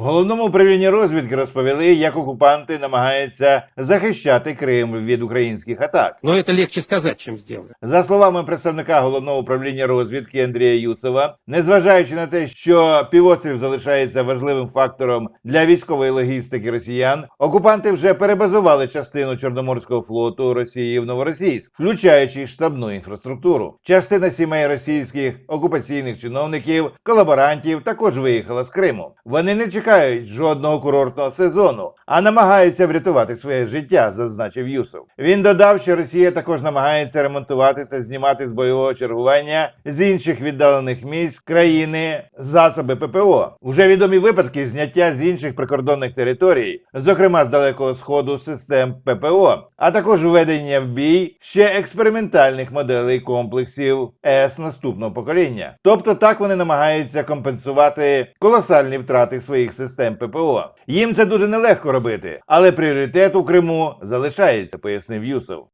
В головному управлінні розвідки розповіли, як окупанти намагаються захищати Крим від українських атак. Но это легче сказать, чем сделать. За словами представника головного управління розвідки Андрія Юсова, незважаючи на те, що півострів залишається важливим фактором для військової логістики росіян, окупанти вже перебазували частину Чорноморського флоту Росії в Новоросійськ, включаючи штабну інфраструктуру. Частина сімей російських окупаційних чиновників, колаборантів також виїхала з Криму. Вони не чекають жодного курортного сезону, а намагаються врятувати своє життя, зазначив Юсов. Він додав, що Росія також намагається ремонтувати та знімати з бойового чергування з інших віддалених місць країни засоби ППО. Уже відомі випадки зняття з інших прикордонних територій, зокрема з далекого сходу систем ППО, а також введення в бій ще експериментальних моделей комплексів С наступного покоління. Тобто так вони намагаються компенсувати колосальні втрати своїх систем ППО. Їм це дуже нелегко робити, але пріоритет у Криму залишається, пояснив Юсов.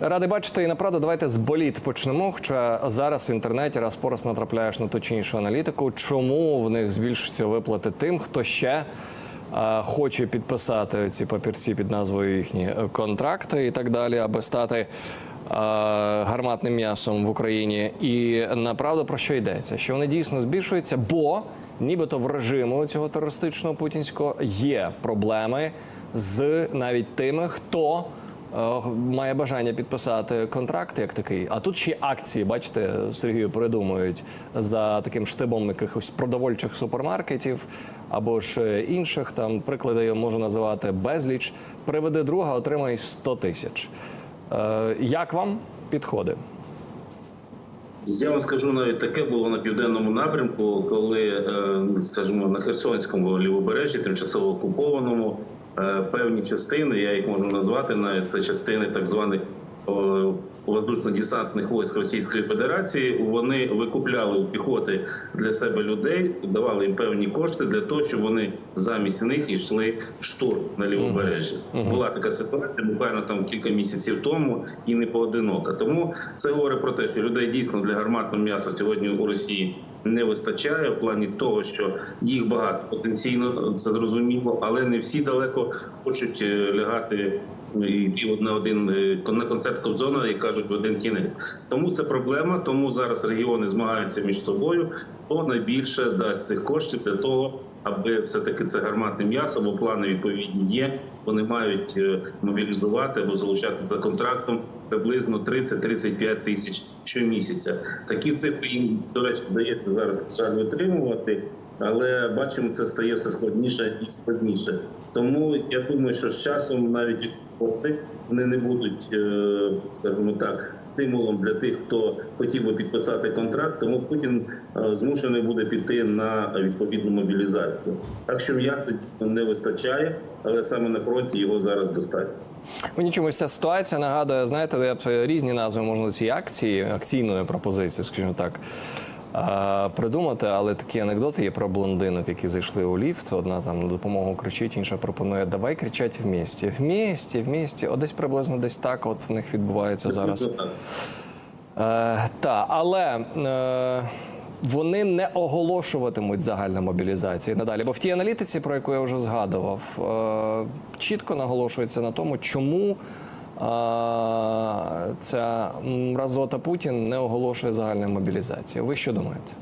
Радий бачити і направду. Давайте з боліт почнемо. Хоча зараз в інтернеті раз по раз натрапляєш на ту чи іншу аналітику. Чому в них збільшуються виплати тим, хто ще е, хоче підписати ці папірці під назвою їхні контракти і так далі, аби стати гарматним м'ясом в Україні. І направду про що йдеться? Що вони дійсно збільшуються, бо нібито в режиму цього терористичного путінського є проблеми з навіть тими, хто. Е, має бажання підписати контракт як такий. А тут ще акції, бачите, Сергію придумують за таким штибом якихось продовольчих супермаркетів або ж е, інших. Там приклади можу називати безліч. Приведи друга, отримай 100 тисяч. Е, Як вам підходи? Я вам скажу навіть таке було на південному напрямку, коли, е, скажімо, на Херсонському лівобережжі, тимчасово окупованому, е, певні частини, я їх можу назвати, навіть це частини так званих воздушно-десантних військ Російської Федерації. Вони викупляли у піхоти для себе людей, давали їм певні кошти для того, щоб вони замість них йшли в штурм на лівобережжі. Була така ситуація, буквально там кілька місяців тому, і не поодинока. Тому це говорить про те, що людей дійсно для гарматного м'яса сьогодні у Росії не вистачає в плані того, що їх багато потенційно це зрозуміло, але не всі далеко хочуть е, лягати і йти на один е, на концерт Кобзона і кажуть в один кінець. Тому це проблема. Тому зараз регіони змагаються між собою. Хто найбільше дасть цих коштів для того, аби все таки це гарматне м'ясо, бо плани відповідні є. Вони мають е, мобілізувати або залучати за контрактом приблизно 30-35 тисяч щомісяця. Такі цифри їм, до речі, вдається зараз жаль, витримувати. Але бачимо, це стає все складніше і складніше. Тому я думаю, що з часом навіть експорти вони не будуть, е, скажімо так, стимулом для тих, хто хотів би підписати контракт. Тому Путін е, змушений буде піти на відповідну мобілізацію. Так що м'яса дійсно не вистачає, але саме на фронті його зараз достатньо. Мені чомусь ця ситуація нагадує, знаєте, е, різні назви можна цієї акції, акційної пропозиції, скажімо так. Придумати, але такі анекдоти є про блондинок, які зайшли у ліфт. Одна там на допомогу кричить, інша пропонує Давай кричать вмісті. Вмісті, вмісті. От десь приблизно десь так. От в них відбувається зараз. Е, та, але е, вони не оголошуватимуть загальну мобілізацію надалі. Бо в тій аналітиці, про яку я вже згадував, е, чітко наголошується на тому, чому ця мразота Путін не оголошує загальну мобілізацію. Ви що думаєте?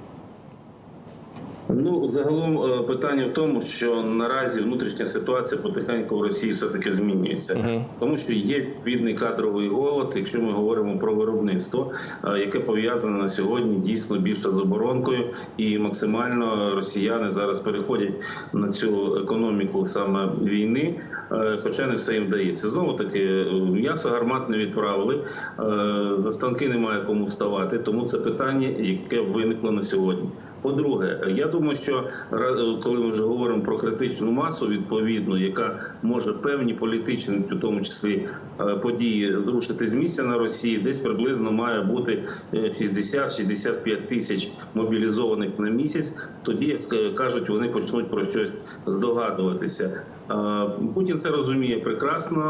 Ну загалом е, питання в тому, що наразі внутрішня ситуація потихеньку в Росії все таки змінюється, Мгм. тому що є відповідний кадровий голод, якщо ми говоримо про виробництво, е, яке пов'язане на сьогодні дійсно більше з оборонкою, і максимально росіяни зараз переходять на цю економіку саме війни, е, хоча не все їм вдається. Знову таки м'ясо гарматне відправили, е, за станки немає кому вставати, тому це питання, яке виникло на сьогодні. По-друге, я думаю, що коли ми вже говоримо про критичну масу, відповідно, яка може певні політичні, в тому числі е, події, рушити з місця на Росії, десь приблизно має бути е, 60-65 тисяч мобілізованих на місяць. Тоді, як е, кажуть, вони почнуть про щось здогадуватися. Е, Путін це розуміє прекрасно.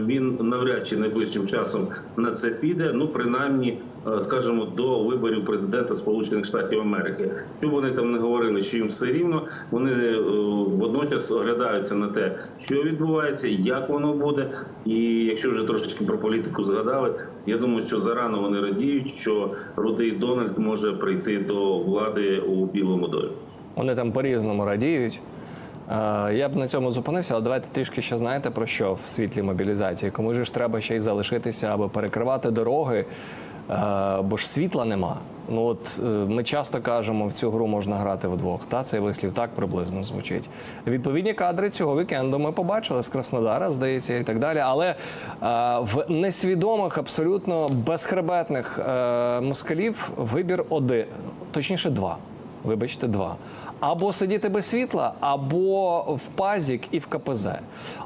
е, Він навряд чи найближчим часом на це піде. Ну принаймні, е, скажімо, до виборів президента Сполучених Штатів Америки. Що вони там не говорили, що їм все рівно. Вони водночас оглядаються на те, що відбувається, як воно буде. І якщо вже трошечки про політику згадали, я думаю, що зарано вони радіють, що рудий Дональд може прийти до влади у Білому домі. Вони там по-різному радіють. Е, Я б на цьому зупинився, але давайте трішки ще знаєте про що в світлі мобілізації. Кому ж треба ще й залишитися або перекривати дороги, е, бо ж світла нема. Ну от е, ми часто кажемо, в цю гру можна грати вдвох. Та цей вислів так приблизно звучить. Відповідні кадри цього вікенду ми побачили з Краснодара, здається, і так далі. Але е, в несвідомих, абсолютно безхребетних е, москалів вибір один, точніше, два. Вибачте, два. Або сидіти без світла, або в пазік і в КПЗ.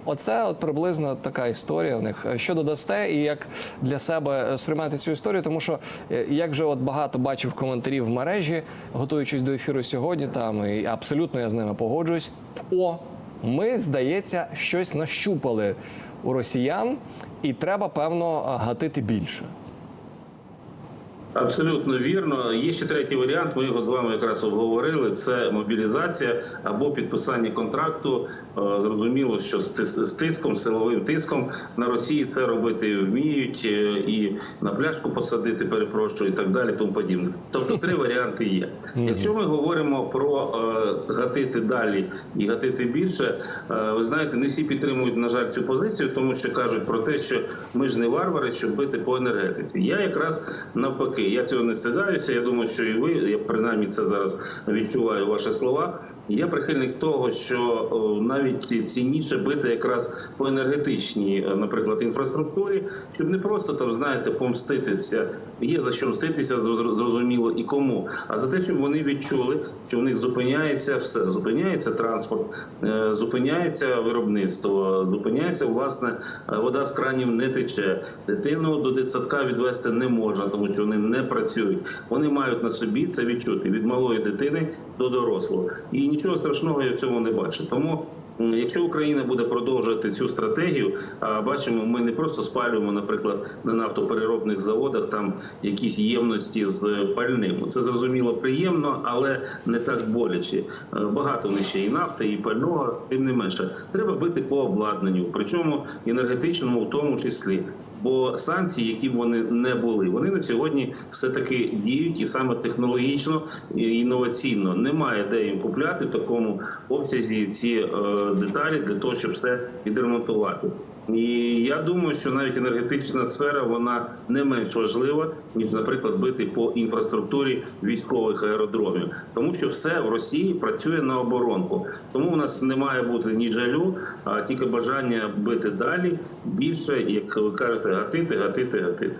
Оце от приблизно така історія в них. Що додасте, і як для себе сприймати цю історію, тому що е, як вже от багато бачив коментарів в мережі, готуючись до ефіру сьогодні, там і абсолютно я з ними погоджуюсь. О, ми, здається, щось нащупали у росіян, і треба, певно, гатити більше. Абсолютно вірно. Є ще третій варіант. Ми його з вами якраз обговорили. Це мобілізація або підписання контракту. Е, Зрозуміло, що з тиском, силовим тиском на Росії це робити вміють е, і на пляшку посадити, перепрошую, і так далі. Тому подібне. Тобто три варіанти є. Якщо ми говоримо про е, гатити далі і гатити більше, е, ви знаєте, не всі підтримують на жаль цю позицію, тому що кажуть про те, що ми ж не варвари, щоб бити по енергетиці. Я якраз навпаки, я цього не стидаюся. Я думаю, що і ви, я принаймні це зараз відчуваю ваші слова. Я прихильник того, що навіть цінніше бити якраз по енергетичній, е, наприклад, інфраструктурі, щоб не просто там знаєте помститися. Є за що мститися, зрозуміло і кому. А за те, щоб вони відчули, що в них зупиняється все, зупиняється транспорт, е, зупиняється виробництво, зупиняється власне е, вода з кранів не тече. Дитину до дитсадка відвести не можна, тому що вони не працюють. Вони мають на собі це відчути від малої дитини до дорослого. І нічого страшного я в цьому не бачу. Тому. Якщо Україна буде продовжувати цю стратегію, а бачимо, ми не просто спалюємо, наприклад, на нафтопереробних заводах там якісь ємності з пальним. Це зрозуміло приємно, але не так боляче. Е, Багато в них ще і нафти, і пального, тим не менше. Треба бити по обладнанню, причому енергетичному в тому числі. Бо санкції, які вони не були, вони на сьогодні все таки діють і саме технологічно і інноваційно немає де їм купляти в такому обсязі ці е, деталі для того, щоб все відремонтувати. І я думаю, що навіть енергетична сфера вона не менш важлива ніж, наприклад, бити по інфраструктурі військових аеродромів, тому що все в Росії працює на оборонку. Тому в нас не має бути ні жалю, а тільки бажання бити далі більше, як ви кажете, гатити, гатити, гатити.